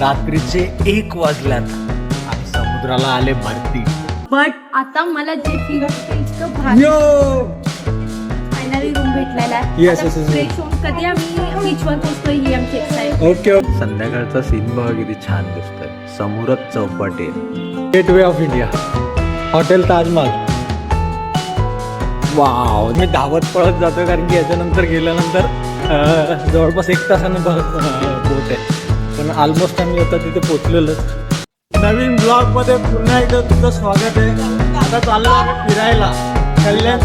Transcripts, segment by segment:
रात्रीचे एक वाजल्यात आणि समुद्राला आले भरती. बट आता मला जे फील होतं ते इतकं भारी फायनली रूम भेटलेला आहे. Yes, yes, yes, yes. Fresh होऊन कधी आम्ही बीचवर पोहोचतोय ही आमची एक्साइट ओके संध्याकाळचा सीन बघा किती छान दिसतोय. समोरच Chowpatty gateway of India hotel Taj Mahal wow मी धावत पळत जातोय कारण की याच्यानंतर गेल्यानंतर अं, जवळपास एक तासानं बोट आहे पण ऑलमोस्ट आम्ही आता तिथे पोचलेलो नवीन ब्लॉगमध्ये पुन्हा एकदा तुझं स्वागत आहे. आता चाललो आम्ही फिरायला कल्याण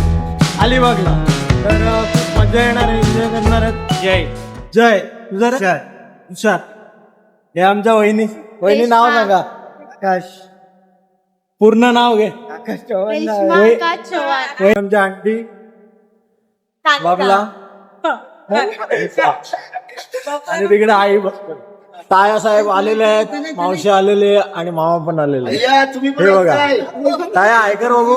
अलिबागला. तर खूप मजा येणार आहे एन्जॉय करणार आहेत. जय. जय. तुझं रे? हुशार. हे आमच्या वहिनी. वहिनी नाव सांगा. आकाश. पूर्ण नाव घे. आकाश चव्हाण नाव आहे. वहि- वहि- आमच्या आंटी. बाबला. आणि तिकडे आई बसतो ताया साहेब आलेले आहेत मावशी आलेले आणि मामा पण आलेले आहेत. हे बघा. ताया ऐकर बघू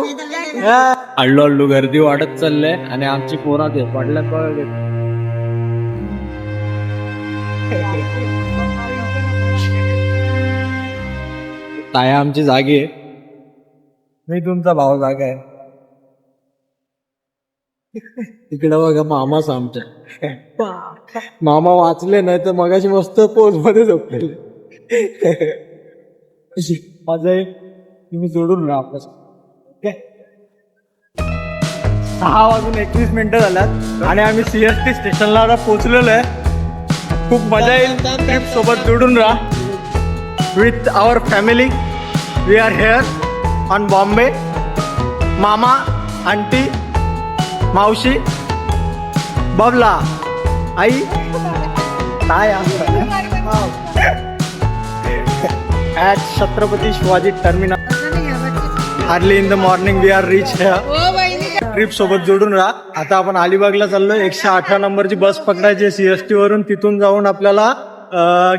हळू हळू गर्दी वाढत चाललंय आणि आमची पोरा ते पडल्या कळ ताया आमची जागी आहे. मी तुमचा भाऊ जागा आहे. तिकडे बघा मामाच आमच्या. मामा वाचले नाही तर मगाशी मस्त पोजमध्ये झोपलेले. माझं एक तुम्ही जोडून राहा आपल्या ओके? सहा वाजून एकवीस मिनिटं झाल्यात आणि आम्ही सीएसटी स्टेशनला आता पोहोचलेलो आहे. खूप मजा येईल. ट्रिप सोबत जोडून राहा. With our family we are here on Bombay मामा आंटी मावशी बबला आई काय at Chhatrapati Shivaji terminal early in the morning we are reach trip सोबत जोडून राहा. आता आपण अलिबागला चाललोय. एकशे अठरा नंबरची बस पकडायची सी एस टी वरून. तिथून जाऊन आपल्याला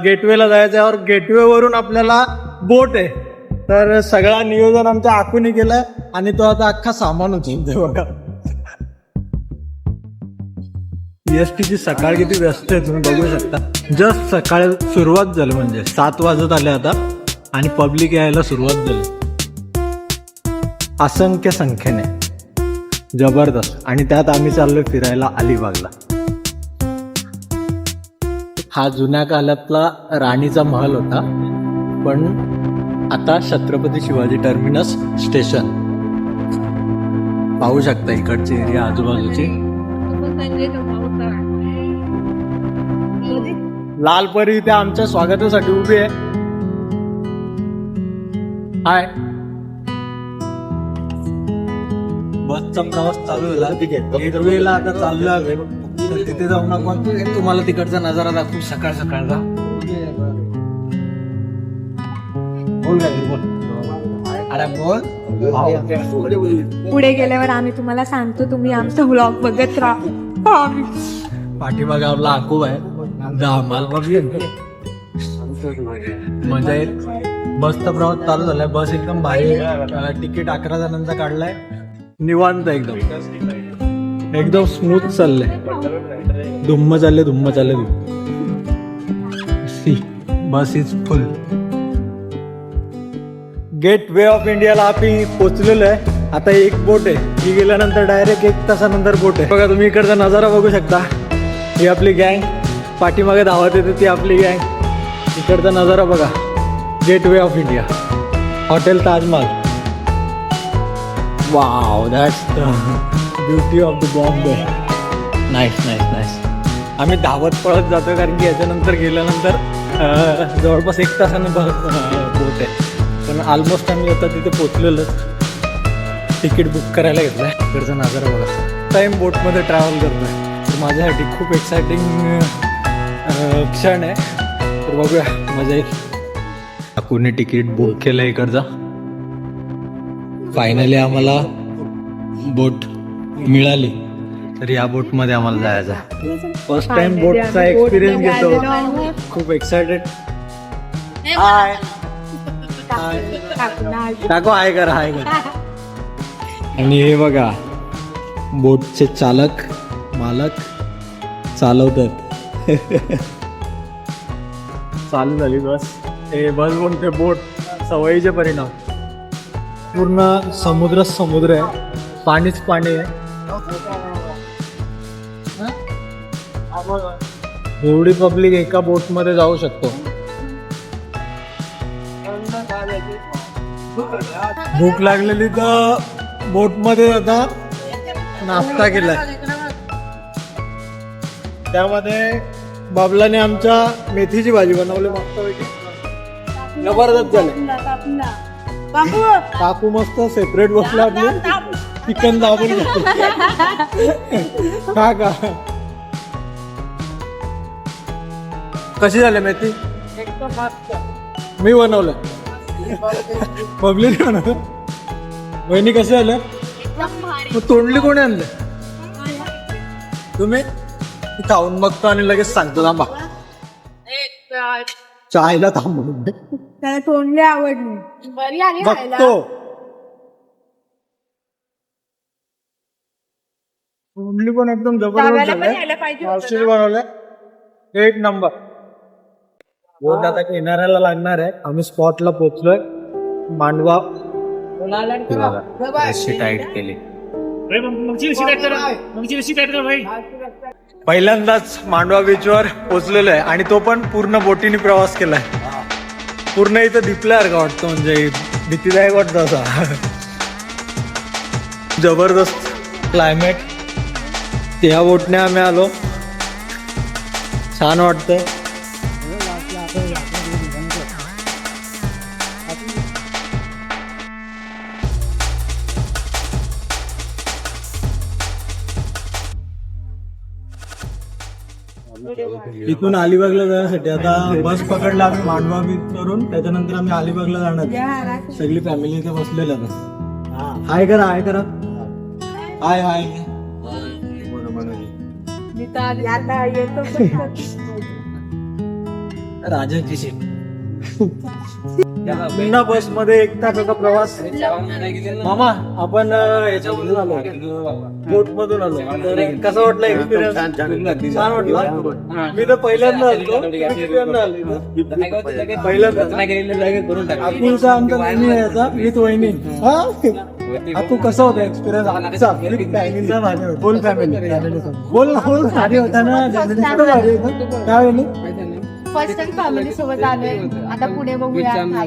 गेटवेला जायचं और गेटवे वरून आपल्याला बोट आहे. तर सगळा नियोजन आमच्या आखून केलाय. आणि तो आता अख्खा सामान उचलतोय बघा. एस ची सकाळ किती व्यस्त आहे तुम्ही बघू शकता. जस्ट सकाळ सुरुवात झाली म्हणजे सात वाजत आले आता आणि पब्लिक यायला सुरुवात झाली. असंख्य संख्येने. जबरदस्त. आणि त्यात आम्ही चाललोय फिरायला अलिबागला. हा जुन्या काळातला राणीचा महल होता. पण आता छत्रपती शिवाजी टर्मिनस स्टेशन. पाहू शकता इकडची एरिया आजूबाजूची. लालपरी इथे आमच्या स्वागतासाठी उभी आहे. हाय. बसचा प्रवास चालू झाला गेटवेला आता चाललो आहे. तर तिथे जाऊन आपण तुम्हाला तिकडचा नजारा दाखवू सकाळ सकाळचा बोल काय बोल. अरे बोल. पुढे गेल्यावर आम्ही तुम्हाला सांगतो तुम्ही आमचा व्लॉग बघत राहा. पाठीमागे आपला आकूब आहे. मजा येईल. बसचा प्रवास चालू झालाय. बस एकदम भारी तिकीट अकरा जणांचा काढलाय. निवांत एकदम. एकदम स्मूथ चाललंय. धुम्म चालले धुम्म चालले see bus is full gateway of इंडियाला आम्ही पोचलेलो आहे. आता एक बोट आहे. ही गेल्यानंतर डायरेक्ट एक तासानंतर बोट आहे. बघा तुम्ही इकडचा नजारा बघू शकता. ही आपली गँग पाठीमागे धावत येते ती आपली गँग इकडचा नजारा बघा. Gateway of India hotel Taj Mahal wow that's the beauty of the Bombay nice nice nice आम्ही धावत पळत जातो कारण की याच्यानंतर गेल्यानंतर जवळपास एक तासानं बोट आहे. पण ऑलमोस्ट आम्ही आता तिथे पोचलेलोच तिकीट बुक करायला घेतलं आहे इकडचा नजारा बघा. टाईम बोटमध्ये ट्रॅव्हल करतो तर माझ्यासाठी खूप एक्सायटिंग क्षण आहे. तर बघूया मजा येईल. कोणी तिकीट बुक केलं इकडचा? फायनली आम्हाला बोट मिळाली. तर या बोटमध्ये आम्हाला जायचं फर्स्ट टाइम बोटचा एक्सपिरियन्स घेतो. खूप एक्सायटेड हाय टाको हाय कर हाय कर. आणि हे बघा बोटचे चालक मालक चालवतात. चालू झाली बस. हे बस कोणते बोट सवयीचे परिणाम. पूर्ण समुद्र समुद्र आहे. पाणीच पाणी आहे. एवढी पब्लिक एका बोटमध्ये जाऊ शकतो. भूक लागलेली तर बोटमध्ये आता नाश्ता केलाय. त्यामध्ये बाबलाने आमच्या मेथीची भाजी बनवली मस्तपैकी जबरदस्त झाले. काकू मस्त सेपरेट बसला आपली चिकन दाबून का का कशी झाली मेथी? मी बनवलं. बबलीने बनवलं. वहिनी कशी मग तोंडली कोणी आणलं? तुम्ही? खाऊन बघतो आणि लगेच सांगतो थांबा. चायला थांबून त्याला तोंडले आवडली. बघतो. तोंडली पण एकदम जबरदस्त झालंय मावशीने बनवलंय. एक नंबर. बोट आता किनाऱ्याला लागणार आहे. आम्ही स्पॉटला पोहोचलोय. मांडवा. टाईट केली. पहिल्यांदाच मांडवा बीचवर पोहोचलेलो आहे आणि तो पण पूर्ण बोटीने प्रवास केलाय. पूर्ण इथं दिपल्यासारखं वाटतं म्हणजे भीतीदायक वाटतं असा. जबरदस्त क्लायमेट त्या बोटने आम्ही आलो. छान वाटतंय. इथून अलिबागला जाण्यासाठी. आता बस पकडला आम्ही मांडवा बीच करून त्याच्यानंतर आम्ही अलिबागला जाणार सगळी फॅमिली इथे बसलेलं आता. हाय करा हाय करा. हाय हाय. राजाची सीट पुन्हा बसमध्ये एक तासाचा प्रवास. मामा आपण याच्यामधून आलो. बोट मधून आलो. तर कसा वाटला एक्सपिरियन्स छान वाटला? मी तर पहिल्यांदा आलो आले इथं? पहिल्यांदा. अकुलचा आमचा नेहमी यायचा वहिनी. हा? तू कसा होता एक्सपिरियन्स आजचा. फॅमिलीचा भारी होता फुल फॅमिली. बोल ना. बोल भारी होता. ना? जास्त भारी होता काय वहिनी फर्स्ट टाइम फॅमिली सोबत आलोय आता पुढे बघूया हा.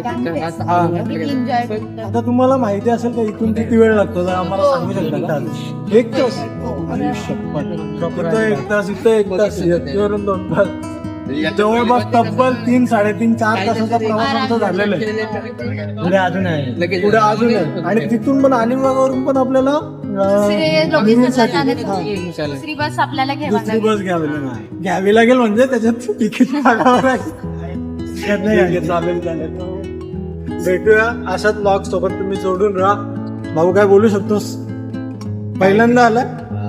एन्जॉय करतो. आता तुम्हाला माहिती असेल का इथून किती वेळ लागतो? जर आम्हाला सांगू शकता का? एक तास. इथं एक तास इथं एक तास. इथवरून दोन तास. जवळपास तब्बल तीन साडेतीन चार तासाचा प्रवास आमचा झालेला आहे. पुढे अजून आहे. पुढे अजून आहे. आणि तिथून पण अलिबागवरून पण आपल्याला दुसरी बस आपल्याला घ्यावा दुसरी बस घ्यावी लागेल. घ्यावी लागेल म्हणजे त्याच्यात तिकीट लागेल. चालेल चालेल. भेटूया. अशाच ब्लॉग सोबत तुम्ही जोडून राहा. भाऊ काय बोलू शकतोस? पहिल्यांदा आला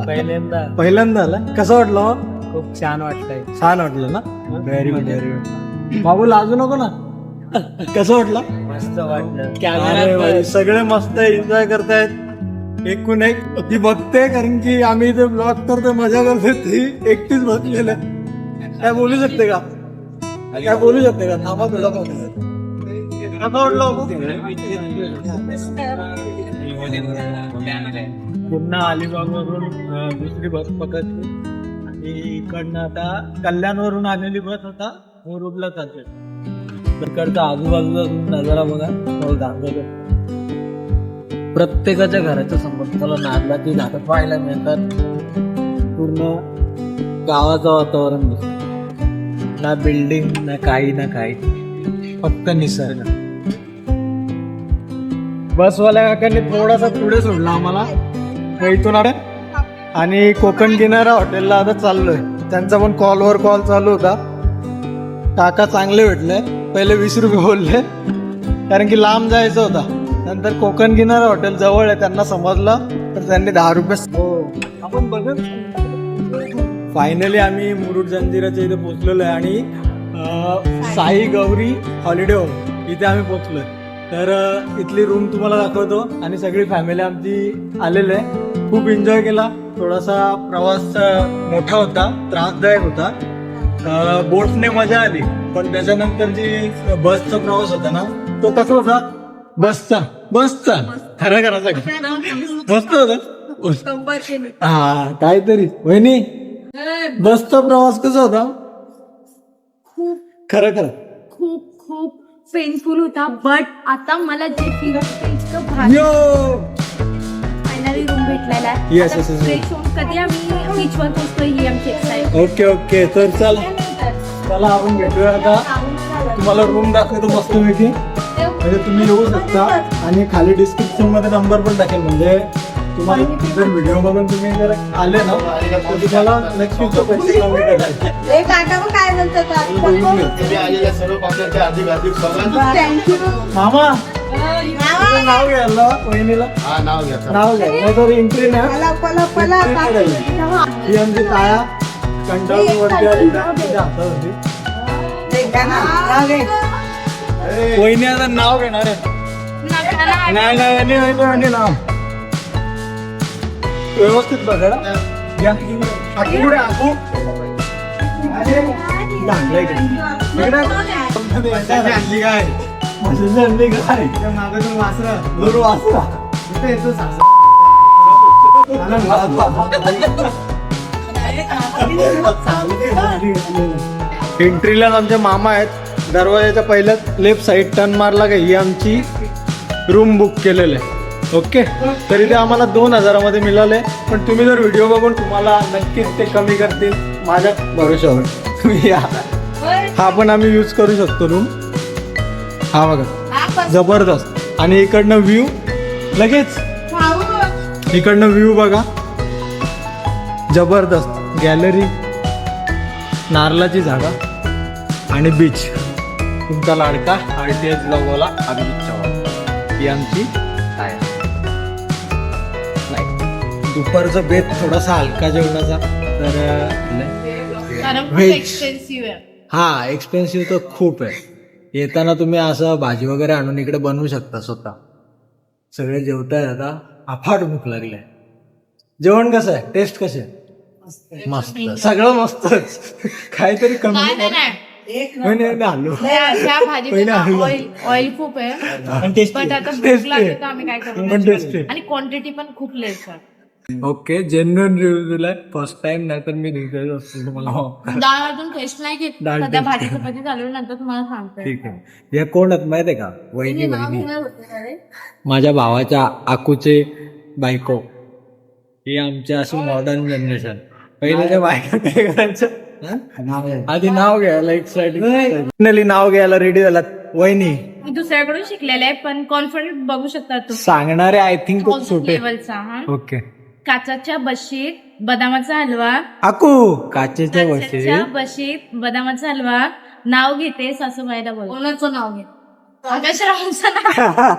पहिल्यांदा. पहिल्यांदा आला कसं वाटलं हो? खूप छान वाटतंय छान वाटलं ना? व्हेरी गुड व्हेरी गुड भाऊ लाजू नको ना? कसं वाटलं? मस्त वाटलं. अरे सगळे मस्त एन्जॉय करतायत. एकूण एक ती बघते कारण की आम्ही इथे ब्लॉग करतो मजा करते ती एकटीच बसलेलं काय बोलू शकते का? काय बोलू शकते का? थांबा तुला पुन्हा अलिबागवरून दुसरी बस पकडली. आणि इकडनं आता कल्याणवरून आलेली बस आता मुरुबला चालते. तिकडचा आजूबाजूला नजारा बघा. प्रत्येकाच्या घराच्या समोर. त्याला ती झाडं पाहायला मिळतात. पूर्ण गावाचं वातावरण दिसत. ना बिल्डिंग ना काही ना काही. फक्त निसर्ग. बसवाल्या काकांनी थोडासा पुढे सोडला आम्हाला. इथून आले आणि कोकण किनारा हॉटेलला आता चाललोय. त्यांचा पण कॉलवर कॉल चालू होता. काका चांगले भेटले. पहिले वीस रुपये बोलले. कारण की लांब जायचं होता. नंतर कोकण किनारा हॉटेल जवळ आहे त्यांना समजलं तर त्यांनी दहा रुपये हो. आपण बघत फायनली आम्ही मुरुड जंजिराच्या इथे पोचलेलो आहे आणि साई गौरी हॉलिडे होम इथे आम्ही पोहोचलोय. तर इथली रूम तुम्हाला दाखवतो आणि सगळी फॅमिली आमची आलेली आहे. खूप एन्जॉय केला. थोडासा प्रवास मोठा होता त्रासदायक होता. बोट्सने बोटने मजा आली. पण त्याच्यानंतर जी बसचा प्रवास होता ना तो कसा होता? बसचा बसचा खरं सगळं मस्त होता? हा काहीतरी. वहिनी बसचा प्रवास कसा होता? खूप. खरं खरं. खूप खूप पेनफुल होता बट आता मला जे फील इतकं फायनली रूम भेटलेला आहे. Yes, yes, yes, फ्रेश होऊन कधी आम्ही बीचवर पोहोचतो ही आमची एक्साइट ओके ओके तर चल. चला आपण भेटूया आता. तुम्हाला रूम दाखवतो मस्तपैकी. म्हणजे तुम्ही येऊ शकता आणि खाली डिस्क्रिप्शनमध्ये नंबर पण टाकेल. म्हणजे तुम्हाला जर व्हिडिओ बघून तुम्ही जर आले ना तर तुम्हाला नक्कीच तो पैसे कमी मामा नाव घ्यायला वहिनीला. हा नाव घ्या. नाव घ्या. नाही तर एंट्री नाही ही आमची ताया कंटाळून वरती आली. ना, तिच्या हातावरती वहिनी आता नाव घेणार आहे. नाही नाही वहिनी वहिनी नाव व्यवस्थित बघा. ना. घ्या आखू पुढे आखू चांगलं आहे इकडे. इकडे आणली काय वासरा. एंट्रीला आमचे मामा आहेत. दरवाजाच्या पहिल्याच लेफ्ट साईड टर्न मारला का? ही आमची रूम बुक केलेलं आहे. ओके तरी ते आम्हाला दोन हजारामध्ये मिळाले. पण तुम्ही जर व्हिडिओ बघून तुम्हाला नक्कीच ते कमी करतील. माझ्या भरोशावर तुम्ही या. हा पण आम्ही यूज करू शकतो रूम हा बघा. जबरदस्त. आणि इकडनं व्ह्यू लगेच. इकडनं व्ह्यू बघा. जबरदस्त. गॅलरी नारळाची झाडं. आणि बीच तुमचा लाडका आर टी एच लोगोला अभिजित चव्हाण ही आमची नाही. दुपारचा बेत थोडासा हलका जेवणाचा तर हा एक्सपेन्सिव्ह तर खूप आहे. येताना तुम्ही असं भाजी वगैरे आणून इकडे बनवू शकता स्वतः. सगळे जेवताय आता. अफाट भूक लागली. जेवण कसं आहे? टेस्ट कसे मस्त. सगळं मस्तच. काहीतरी कमी नाही नाही नाही नाही, नाही, आलो. त्या- त्या भाजीत पहिलं आलं. ऑइल ऑइल खूप आहे. पण tasty पण आहे. आता भूक Tasty लागली आहे. तर आम्ही काय पण करू tasty आहे. आणि क्वांटिटी पण खूप लेस आहे. ओके जेन्युअन रिव्ह्यू दिलाय. फर्स्ट टाइम नाही तर मी रिव्ह्यू असतो तुम्हाला. डाळ अजून टेस्ट नाही घेत. डाळ सध्या taste. भाजी चपाती नंतर तुम्हाला सांगते. ठीक आहे. या कोण आहेत माहिती आहे का? वहिनी वहिनी. माझ्या भावाच्या आकूचे बायको. ही आमच्या अशी मॉडर्न जनरेशन पहिल्याच्या बायका काय करायचं? आधी नाव घ्यायला एक्साइटिंग नाव घ्यायला रेडी झालात वहिनी मी दुसऱ्याकडून शिकलेले आहे पण कॉन्फिडंट बघू शकता तू सांगणारे आय थिंक खूप छोटे लेवलचा हा ओके काचाच्या बशीत बदामाचा हलवा आकू काचेच्या वशी काचाच्या बशीत बदामाचा हलवा नाव घेते सासूबाईला बोल कोणाचं नाव घे आकाशरावांचं नाव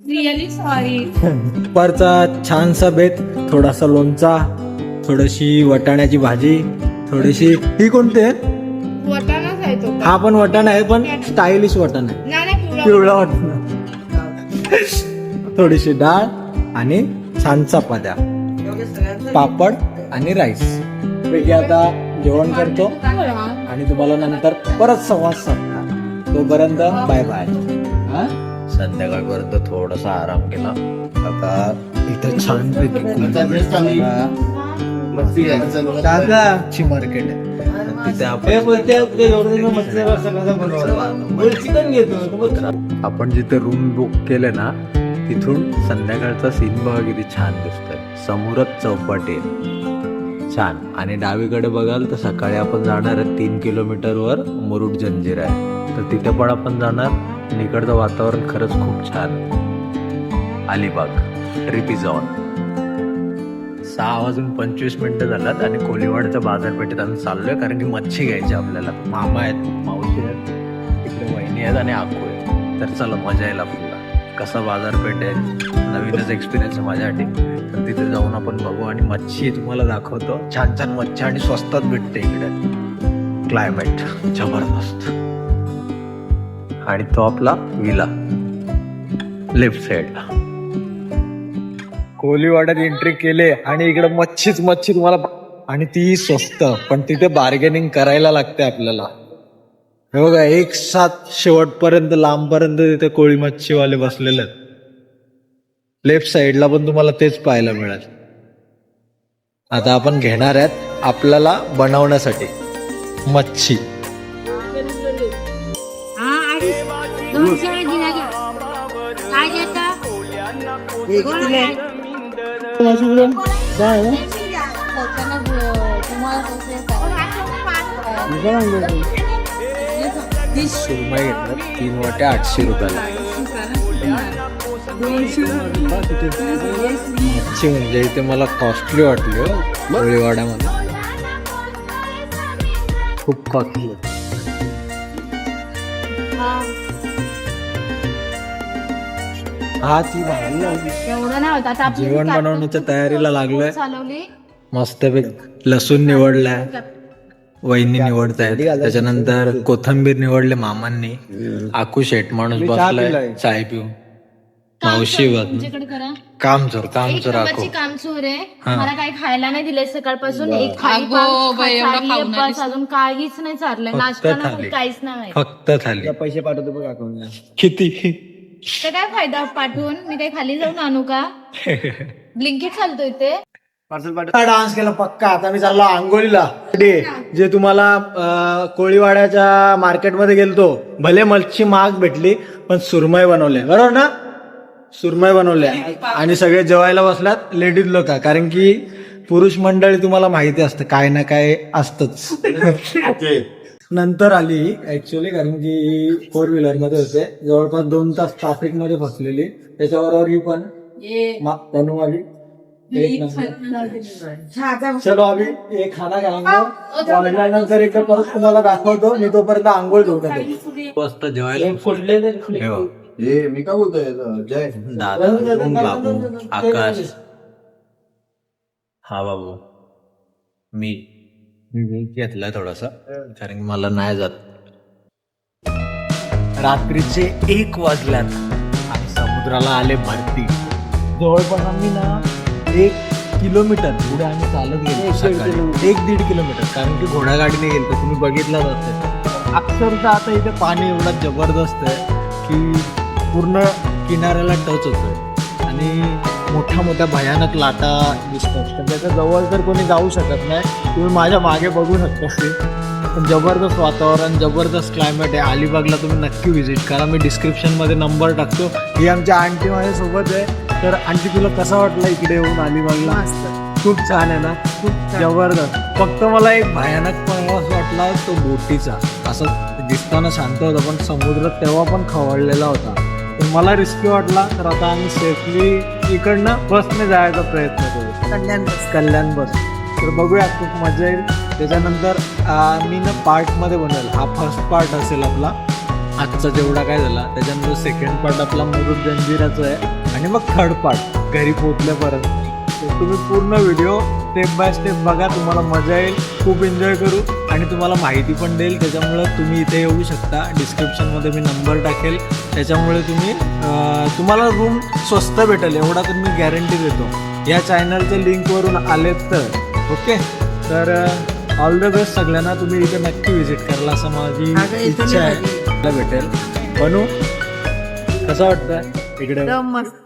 रिअली सॉरी दुपारचा छानसा बेत थोडासा लोणचा थोडीशी वटाण्याची भाजी थोडीशी ही कोणती आहे? वटाणाच आहे तो हा पण वटाणा आहे पण स्टायलिश वटाणा आहे. नाही नाही पिवळा पिवळा वाटणं. थोडीशी डाळ आणि छान चपात्या पापड आणि राईस. पैकी आता जेवण करतो. आणि तुम्हाला नंतर परत संवाद साधणार. तोपर्यंत बाय बाय. संध्याकाळपर्यंत थोडासा आराम केला. आता इथं छान दादाची मार्केट आहे. तिथे आपण आपण जिथे रूम बुक केले ना तिथून संध्याकाळचा सीन बघा किती छान दिसतोय. समोरच चौपाटी. आहे छान. आणि डावीकडे बघाल तर सकाळी आपण जाणार आहे तीन किलोमीटरवर मुरुड जंजीर आहे. तर तिथे पण आपण जाणार. आणि इकडचं वातावरण खरंच खूप छान. अलिबाग ट्रिप इज ऑन सहा वाजून पंचवीस मिनटं झाल्यात आणि कोलीवाडच्या बाजारपेठेत आम्ही चाललोय कारण की मच्छी घ्यायची आपल्याला. मामा आहेत मावशी आहेत तिकडे वहिनी आहेत आणि आखू आहे तर चला मजा यायला आपल्याला कसा बाजारपेठ आहे नवीनच एक्सपिरियन्स आहे माझ्यासाठी. तर तिथे जाऊन आपण बघू आणि मच्छी तुम्हाला दाखवतो. छान छान मच्छी आणि स्वस्तात भेटते इकडे. क्लायमेट जबरदस्त. आणि तो आपला विला. लेफ्ट साईडला कोहलीवाड्यात एंट्री केले आणि इकडे मच्छीच मच्छी तुम्हाला आणि ती स्वस्त पण तिथे बार्गेनिंग करायला लागते आपल्याला. हे बघा एक साथ शेवटपर्यंत लांबपर्यंत तिथे कोळी मच्छीवाले बसलेले आहेत. लेफ्ट साईडला पण तुम्हाला तेच पाहायला मिळेल. आता आपण घेणार आहेत आपल्याला बनवण्यासाठी मच्छी. हा सुरमई घेतलं तीन वाटे आठशे रुपयाला. मच्छी म्हणजे इथे मला कॉस्टली वाटली हो, कोळीवाड्यामध्ये खूप कॉस्टली हा ती जेवण बनवण्याच्या तयारीला लागलोय. मस्तपैकी लसूण निवडलाय. वहिनी निवडतायत. त्याच्यानंतर कोथंबीर निवडले मामांनी. आकू शेट माणूस बसलाय चाय पिऊन. मावशी बघ तुमच्याकडे करा. काम चोर काम एक चोर नंबरची काम चोर आहे. मला काही खायला नाही दिले सकाळपासून. एक थाळी बस अजून काहीच नाही चाललंय. नाश्ता. नाही काहीच नाही. फक्त थाली. पैसे पाठवतो बघ अकाउंटला किती? ते काय फायदा पाठवून? मी काही खाली जाऊन आणू का? ब्लिंकेट चालतोय ते. पार्सल पाठव. डान्स केला पक्का. आता मी चाललो आंघोळीला. डे जे तुम्हाला अं, कोळीवाड्याच्या मार्केटमध्ये गेलतो भले मच्छी महाग भेटली पण सुरमई बनवले. बरोबर ना? सुरमई बनवल्या आणि सगळे जेवायला बसल्यात लेडीज लोक. कारण की पुरुष मंडळी तुम्हाला माहिती असतं काय ना काय असतच. ओके. नंतर आली ऍक्च्युअली कारण की फोर व्हीलरमध्ये होते. जवळपास दोन तास ट्रॅफिकमध्ये फसलेली. त्याच्याबरोबर ही पण मा- तनू आली एक नंबर. चलो आम्ही एक खाना खायला नंतर एकदा परत तुम्हाला दाखवतो. मी तोपर्यंत आंघोळ धुवून येतो मस्त जेवायला हे बघ. हे मी काय बोलतोय? जय. दादा बाबू. आकाश. हा बाबू. मी मी घेतलाय थोडासा कारण की मला नाही जात. रात्रीचे एक वाजल्यात आणि समुद्राला आले भरती. जवळपास आम्ही ना एक किलोमीटर पुढे आम्ही चालत गेलो सकाळी. एक दीड किलोमीटर कारण की घोडागाडीने गेलो तुम्ही बघितलं असेल. अक्षरशः आता इथे पाणी एवढं जबरदस्त आहे की पूर्ण किनाऱ्याला टच होतोय. आणि मोठ्या मोठ्या भयानक लाटा दिसतात तर त्याच्याजवळ तर कोणी जाऊ शकत नाही. तुम्ही माझ्या मागे बघू शकता ते पण जबरदस्त वातावरण जबरदस्त क्लायमेट आहे. अलिबागला तुम्ही नक्की व्हिजिट करा. मी डिस्क्रिप्शनमध्ये नंबर टाकतो. ही आमच्या आंटी माझ्यासोबत आहे. तर आंटी तुला कसा वाटला इकडे येऊन अलिबागला? खूप छान आहे ना? खूप जबरदस्त. फक्त मला एक भयानक प्रवास वाटला तो बोटीचा. असं दिसताना शांत होता पण समुद्र तेव्हा पण खवळलेला होता. पण मला रिस्की वाटला तर आता आम्ही सेफली इकडनं बसने जायचा प्रयत्न करू. कल्याण बस कल्याण बस तर बघूया खूप मजा येईल. त्याच्यानंतर मी ना पार्टमध्ये बनवेल. हा फर्स्ट पार्ट असेल आपला. आजचा जेवढा काय झाला त्याच्यानंतर सेकंड पार्ट आपला मुरुड जंजिराचा आहे. आणि मग थर्ड पार्ट घरी पोहोचल्यापर्यंत. तर तुम्ही पूर्ण व्हिडिओ स्टेप बाय स्टेप बघा तुम्हाला मजा येईल खूप एन्जॉय करू आणि तुम्हाला माहिती पण देईल. त्याच्यामुळे तुम्ही इथे येऊ शकता. डिस्क्रिप्शनमध्ये मी नंबर टाकेल. त्याच्यामुळे तुम्ही तुम्हाला रूम स्वस्त भेटेल एवढा तर मी गॅरंटी देतो. या चॅनलच्या लिंकवरून आलेत तर ओके तर ऑल द बेस्ट सगळ्यांना. तुम्ही इथे नक्की व्हिजिट कराल असं माझी इच्छा आहे. भेटेल. बनू. कसं वाटतं इकडे.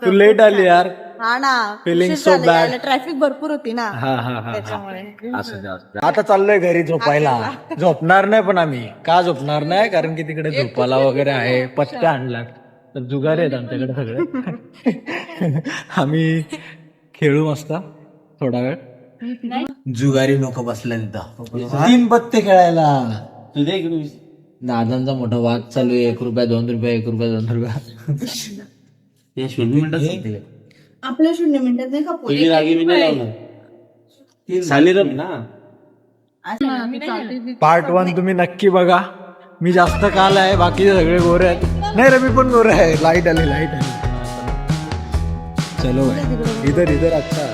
तू लेट आली यार. हा ना. फिलिंग सो बॅड ट्रॅफिक भरपूर होती ना. हा हा हा असं द्या, असं. आता चाललोय घरी झोपायला. झोपणार नाही पण आम्ही. का झोपणार नाही? कारण की तिकडे झोपाला वगैरे आहे. पत्त्या आणल्यात. तर जुगार आहेत आमच्याकडे सगळे. आम्ही खेळू मस्त. थोडा वेळ. जुगारी लोक बसले तिथं तीन पत्ते खेळायला. दादांचा मोठा वाद चालू आहे. एक रुपया दोन रुपया एक रुपया दोन रुपया. आपल्या शून्य मिनिटात नाही का पोरी? पार्ट वन तुम्ही नक्की बघा. मी जास्त काल आहे बाकीचे सगळे गोरे आहेत. नाही रे मी पण गोरे आहे. लाइट आली लाइट आली. चलो भाई इधर इधर. अच्छा.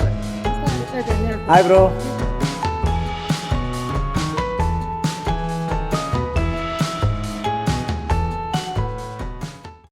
Hi bro